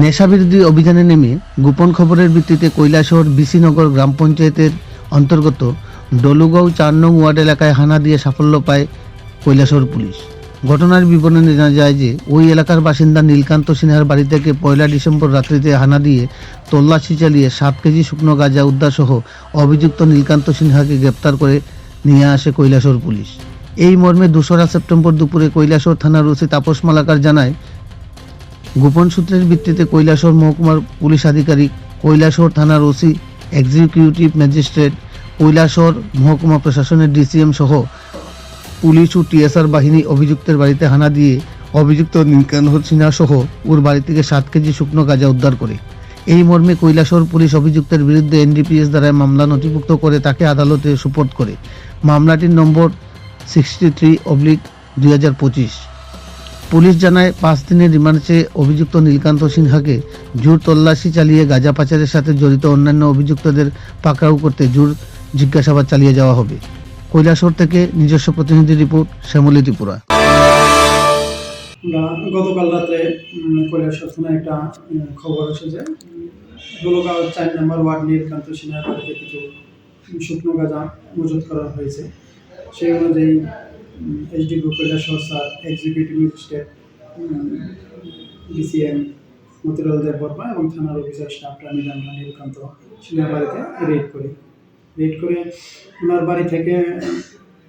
নেশাবিরোধী অভিযানে নেমে গোপন খবরের ভিত্তিতে কৈলাসহর বিসিনগর গ্রাম পঞ্চায়েতের অন্তর্গত ডলুগাঁও চার নং ওয়ার্ড এলাকায় হানা দিয়ে সাফল্য পায় কৈলাসহর পুলিশ। ঘটনার বিবরণে জানা যায় যে, ওই এলাকার বাসিন্দা নীলকান্ত সিনহার বাড়ি থেকে পয়লা ডিসেম্বর রাত্রিতে হানা দিয়ে তল্লাশি চালিয়ে সাত কেজি শুকনো গাঁজা উদ্ধার সহ অভিযুক্ত নীলকান্ত সিনহাকে গ্রেপ্তার করে নিয়ে আসে কৈলাসহর পুলিশ। এই মর্মে দোসরা সেপ্টেম্বর দুপুরে কৈলাসহর থানার ওসি তাপস মালাকার জানায় গোপন সূত্রের ভিত্তিতে কৈলাসহর মহকুমার পুলিশ আধিকারিক কৈলাসহর থানার ওসি, এক্সিকিউটিভ ম্যাজিস্ট্রেট, কৈলাসহর মহকুমা প্রশাসনের ডিসিএম সহ পুলিশ ও টিএসআর বাহিনী অভিযুক্তের বাড়িতে হানা দিয়ে অভিযুক্ত নীলকান্ত সিনহা সহ ওর বাড়ি থেকে সাত কেজি শুকনো গাঁজা উদ্ধার করে। এই মর্মে কৈলাসহর পুলিশ অভিযুক্তের বিরুদ্ধে এনডিপিএস দ্বারা মামলা নথিভুক্ত করে তাকে আদালতে সুপোর্ট করে। মামলাটির নম্বর সিক্সটি থ্রি অবলিক দুই হাজার পঁচিশ। পুলিশ জানায় পাঁচ দিনের রিমান্ড চেয়ে অভিযুক্ত নীলকান্ত সিনহাকে জোর তল্লাশি চালিয়ে গাঁজা পাচারের সাথে জড়িত অন্যান্য অভিযুক্তদের পাকড়াও করতে জোর জিজ্ঞাসাবাদ চালিয়ে যাওয়া হবে। কৈলাসহর থেকে নিজস্ব প্রতিনিধি রিপোর্ট শ্যামলী ত্রিপুরা। গতকাল রাতে উম, কৈলাসহর থানায় একটা খবর এসেছে। দোলগাঁও চার নম্বর ওয়ার্ড নীলকান্ত সিনহার কিছু শুকনো গাঁজা মজুত করা হয়েছে। সেই অনুযায়ী HDP Kailashahar sir executive magistrate DCM Motilal Deb Barma এবং থানার অফিসার স্টাফরা মিলে আমরা নীলকান্ত সিনহার বাড়িতে রেড করি। রেড করে ওনার বাড়ি থেকে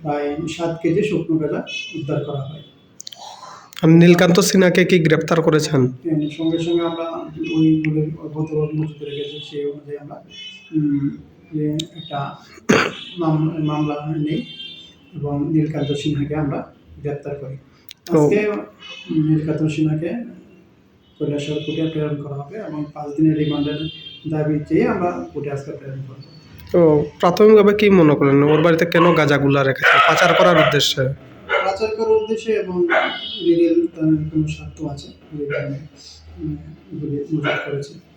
প্রায় সাত কেজি শুকনো গাঁজা উদ্ধার করা হয়। নীলকান্ত সিনহাকে কি গ্রেপ্তার করেছেন? সঙ্গে সঙ্গে আমরা ওইগুলো গতবার মজুত রেখেছি সেই অনুযায়ী আমরা একটা মাম- মামলা নেই। এবং নীলকান্ত সিনহাকে আমরা গ্রেপ্তার করি। তো- আজকে নীলকান্ত সিনহাকে কৈলাসহর কোর্টে প্রেরণ করা হবে এবং পাঁচ দিনের রিমান্ডের দাবি চেয়ে আমরা কোর্টে আজকে প্রেরণ করব। তো প্রাথমিকভাবে কি মনে করেন? ওর বাড়িতে কেন গাঁজাগুলা রেখেছে? পাচার করার উদ্দেশ্যে? পাচার করার উদ্দেশ্যে এবং লিগেল কোনো স্বার্থ আছে এগুলি মজুত করেছে।